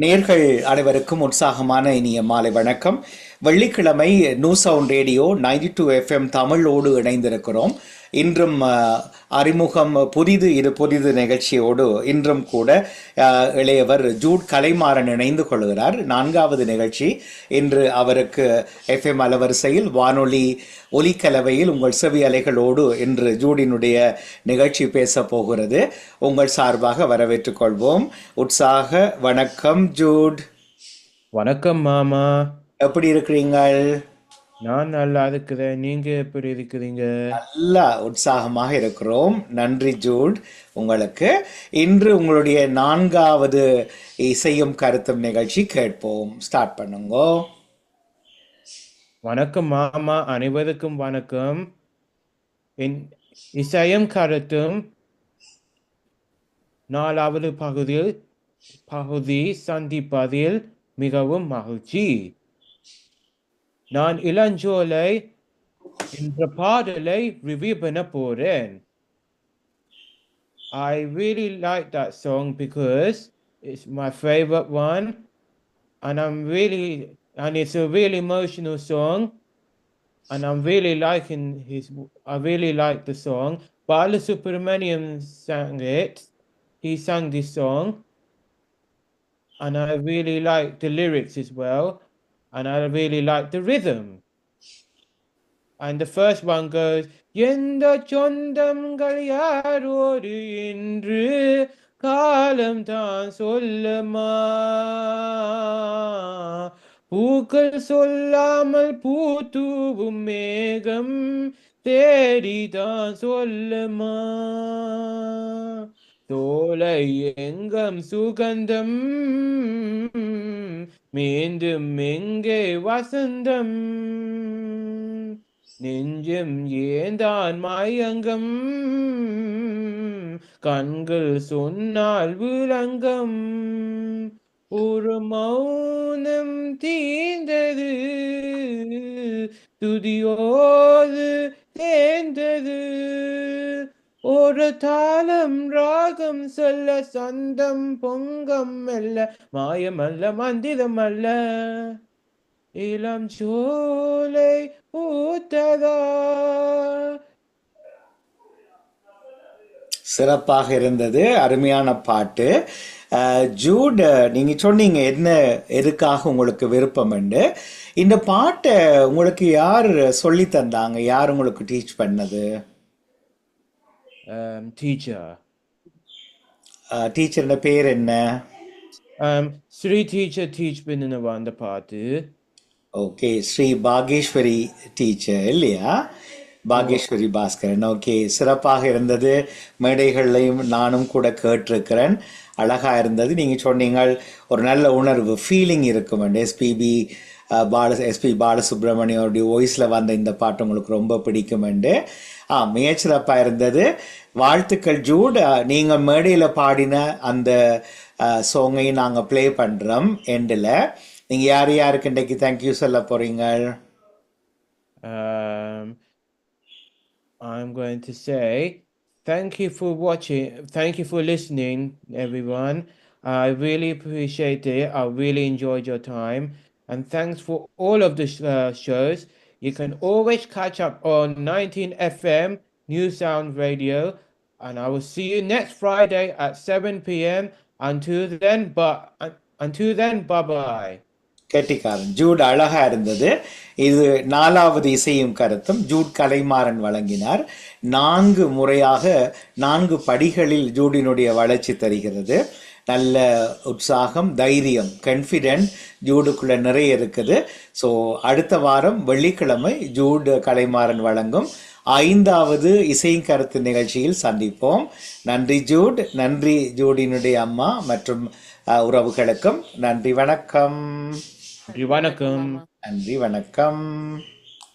நேர்கள் அனைவருக்கும் உற்சாகமான இனிய மாலை வணக்கம். வெள்ளிக்கிழமை new sound radio ninety two FM தமிழோடு இணைந்திருக்கிறோம். இன்றும் அறிமுகம் புதிது இது புதிது நிகழ்ச்சியோடு இன்றும் கூட இளையவர் ஜூட் கலைமாறன் இணைந்து கொள்கிறார். நான்காவது நிகழ்ச்சி இன்று அவருக்கு எஃப்எம் அலவரிசையில் வானொலி ஒலிக்கலவையில் உங்கள் செவி அலைகளோடு இன்று ஜூடினுடைய நிகழ்ச்சி பேச போகிறது. உங்கள் சார்பாக வரவேற்றுக் கொள்வோம். உற்சாக வணக்கம் ஜூட். வணக்கம் மாமா. எப்படி இருக்கிறீங்கள்? நான் நல்லா இருக்கிறேன். நீங்க எப்படி இருக்கிறீங்க? நல்லா உற்சாகமாக இருக்கிறோம். நன்றி ஜூட். உங்களுக்கு இன்று உங்களுடைய நான்காவது இசையும் கருத்தும் நிகழ்ச்சி கேட்போம். ஸ்டார்ட் பண்ணுங்க. வணக்கம் மாமா. அனைவருக்கும் வணக்கம். என் இசையும் கருத்தும் நாலாவது பகுதியில் பகுதி சந்திப்பதில் மிகவும் மகிழ்ச்சி. நான் இளஞ்சோலை என்ற பாடலை ரிவ்யூ பண்ண போறேன் I really like that song because it's my favorite one and I'm really and it's a really emotional song and I'm really liking his I really like the song. Bala Subramaniam sang it. He sang this song and I really like the lyrics as well And I really like the rhythm. And the first one goes, எந்த சொந்தங்கள் யாரோடு என்று காலம் தான் சொல்லுமா பூக்கள் சொல்லாமல் பூத்தூவும் மேகம் தேடிதான் சொல்லுமா தோலை எங்கம் சுகந்தம் மீண்டும் எங்கே வசந்தம்? நெஞ்சம் ஏந்தான் மயங்கம். கண்கள் சொன்னால் விளங்கம். ஒரு மௌனம் தீர்ந்தது. துதியோ தாளம் ராகம் சொல்ல சொந்தம் பொங்கம் அல்ல மாயமல்ல மந்திரம் அல்ல. இளம் சோலை பூத்ததா? சிறப்பாக இருந்தது அருமையான பாட்டு. அஹ், ஜூட் நீங்க சொன்னீங்க என்ன எதுக்காக உங்களுக்கு விருப்பம் இந்த பாட்டை உங்களுக்கு யார் சொல்லி தந்தாங்க? யார் உங்களுக்கு டீச் பண்ணது? Teacher. டீச்சரோட பேர் என்ன um, ஸ்ரீ teacher teach பண்ண வந்த பாட்டு ஓகே ஸ்ரீ பாகேஸ்வரி டீச்சர் இல்லையா பாகேஸ்வரி பாஸ்கரன் ஓகே சிறப்பாக இருந்தது மேடைகள்லையும் நானும் கூட கேட்டிருக்கிறேன் அழகா இருந்தது நீங்க சொன்னீங்க ஒரு நல்ல உணர்வு ஃபீலிங் இருக்கும் எஸ்பிபி பால எஸ்பி பாலசுப்ரமணியோடைய வாய்ஸில் வந்த இந்த பாட்டு உங்களுக்கு ரொம்ப பிடிக்கும் என்று ஆ மிகச்சிறப்பாக இருந்தது வாழ்த்துக்கள் ஜூட் நீங்கள் மேடையில் பாடின அந்த சாங்கையும் நாங்கள் ப்ளே பண்ணுறோம் எண்டில் நீங்கள் யார் யாருக்கு இன்றைக்கு தேங்க்யூ சொல்ல போகிறீங்க um, I'm going to say thank you for watching. Thank you for listening, everyone. I really appreciate it. I really enjoyed your time. And thanks for all of the sh- uh, shows. You can always catch up on 19 FM New Sound Radio. And I will see you next Friday at 7 p.m. Until then, but un- until then, bye bye. கெட்டிக்காரன் ஜூட் அழகா இருந்தது இது நாலாவது இசையும் கருத்தும் Jude Kalaimaran வழங்கினார் நான்கு முறையாக நான்கு படிகளில் ஜூடினுடைய வளர்ச்சி தருகிறது நல்ல உற்சாகம் தைரியம் கான்ஃபிடென்ட் ஜூடுக்குள்ள நிறைய இருக்குது. ஸோ அடுத்த வாரம் வெள்ளிக்கிழமை ஜூட் கலைமாறன் வழங்கும் ஐந்தாவது இசையும் கருத்து நிகழ்ச்சியில் சந்திப்போம். நன்றி ஜூட் நன்றி ஜூடினுடைய அம்மா மற்றும் உறவுகளுக்கும் நன்றி வணக்கம். Vanakkam. நன்றி வணக்கம்.